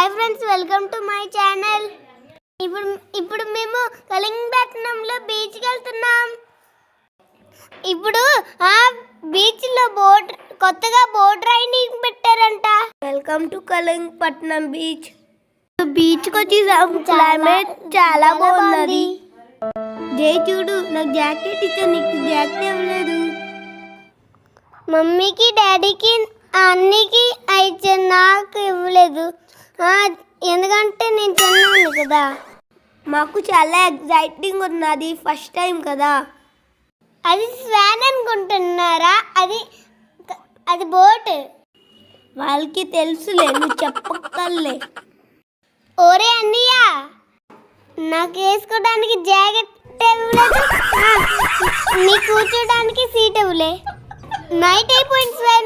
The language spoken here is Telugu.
Hi friends welcome to my channel ఇప్పుడు ఇప్పుడు మేము కళింగపట్నంలో బీచ్కి వెళ్తున్నాం. ఇప్పుడు ఆ బీచ్లో బోట్ కొత్తగా బోట్ రైడింగ్ పెట్టారంట. వెల్కమ్ టు కళింగపట్నం బీచ్ బీచ్కి వచ్చేసాం. క్లైమేట్ చాలా బాగున్నది జై చూడు నాకు జాకెట్ ఇచ్చా నీకు జాకెట్ ఇవ్వలేదు. మమ్మీకి డాడీకి అన్నికి అయితే నాకు ఇవ్వలేదు. ఎందుకంటే నేను చిన్నాను కదా. మాకు చాలా ఎగ్జైటింగ్ ఉన్నది ఫస్ట్ టైం కదా. అది స్వాన్ అనుకుంటున్నారా? అది అది బోట్ వాళ్ళకి తెలుసులే నువ్వు చెప్పక్కర్లే. ఓరే అన్నయ్య నాకు వేసుకోవడానికి జాకెట్ ఇవ్వలేదు నీ కూర్చోడానికి సీట్ ఇవ్వలే. నైట్ అయిపోయింది బాయ్